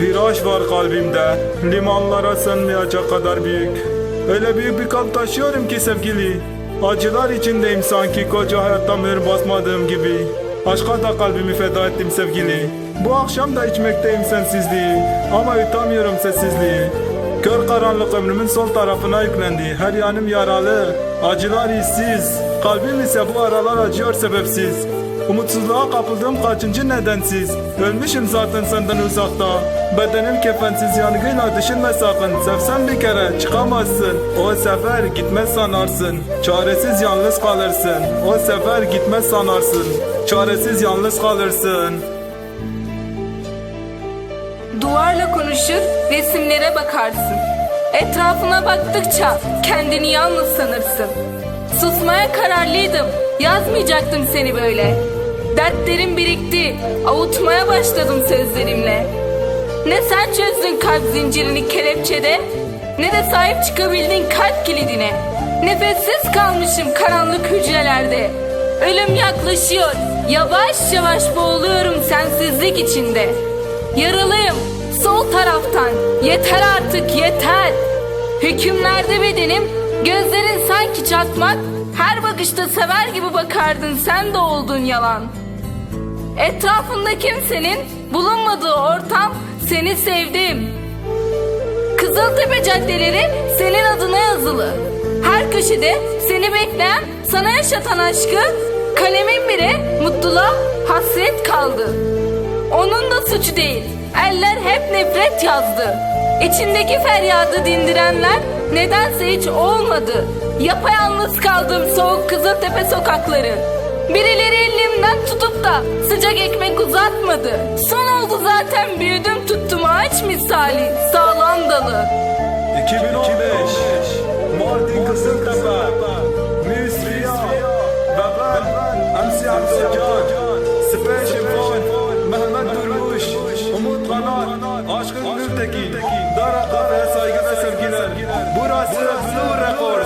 Bir aşk var kalbimde, limanlara sığmayacak kadar büyük. Öyle büyük bir kalp taşıyorum ki sevgili. Acılar içindeyim sanki koca hayatta mühür basmadığım gibi. Aşka da kalbimi feda ettim sevgili. Bu akşam da içmekteyim sensizliği. Ama yutamıyorum sessizliği. Kör karanlık ömrümün sol tarafına yüklendi. Her yanım yaralı, acılar hissiz. Kalbim ise bu aralar acıyor sebepsiz. Umutsuzluğa kapıldığım kaçıncı nedensiz? Ölmüşüm zaten senden uzakta. Bedenim kefensiz yangıyla düşünme sakın. Sevsen bir kere çıkamazsın. O sefer gitmez sanarsın. Çaresiz yalnız kalırsın. O sefer gitmez sanarsın. Çaresiz yalnız kalırsın. Duvarla konuşur, resimlere bakarsın. Etrafına baktıkça kendini yalnız sanırsın. Susmaya kararlıydım, yazmayacaktım seni böyle. Dertlerim birikti, avutmaya başladım sözlerimle. Ne sen çözdün kalp zincirini kelepçede, ne de sahip çıkabildin kalp kilidine. Nefessiz kalmışım karanlık hücrelerde. Ölüm yaklaşıyor, yavaş yavaş boğuluyorum sensizlik içinde. Yaralıyım sol taraftan. Yeter artık yeter. Hükümlerde bedenim, gözlerin sanki çakmak. Her bakışta sever gibi bakardın sen de oldun yalan. Etrafında kimsenin bulunmadığı ortam seni sevdim. Kızıltepe caddeleri senin adına yazılı. Her köşede seni bekleyen, sana yaşatan aşkı kalemin bile mutluluğa hasret kaldı. Onun da suçu değil. Eller hep nefret yazdı. İçindeki feryadı dindirenler nedense hiç olmadı. Yapayalnız kaldım soğuk Kızıltepe sokakları. Birileri elimden tutup da sıcak ekmek uzatmadı. Son oldu zaten büyüdüm tuttum ağaç misali sağlam dalı. 2015 Mardin Kızıltepe Müsriya Ve ben Special One Gönül Dara Kafe'ye saygı ve sevgiler. Burası Blue Record.